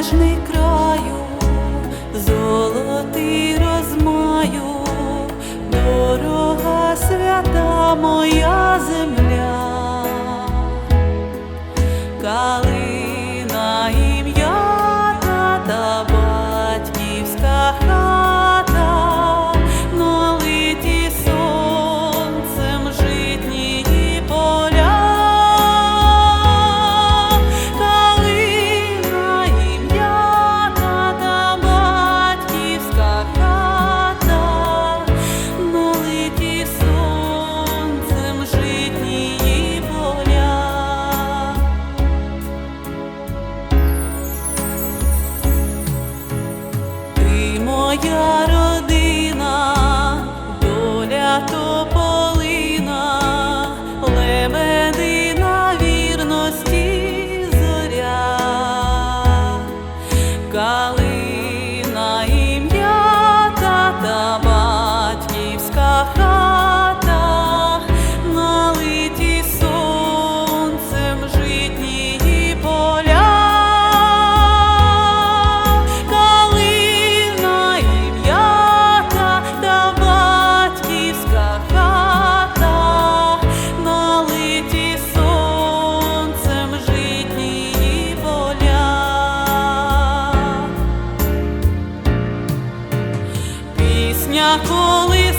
безмежний краю, золотий розмаю, дорога свята моя. моя родина, доля тополина, лебедина вірності зоря. Коли коли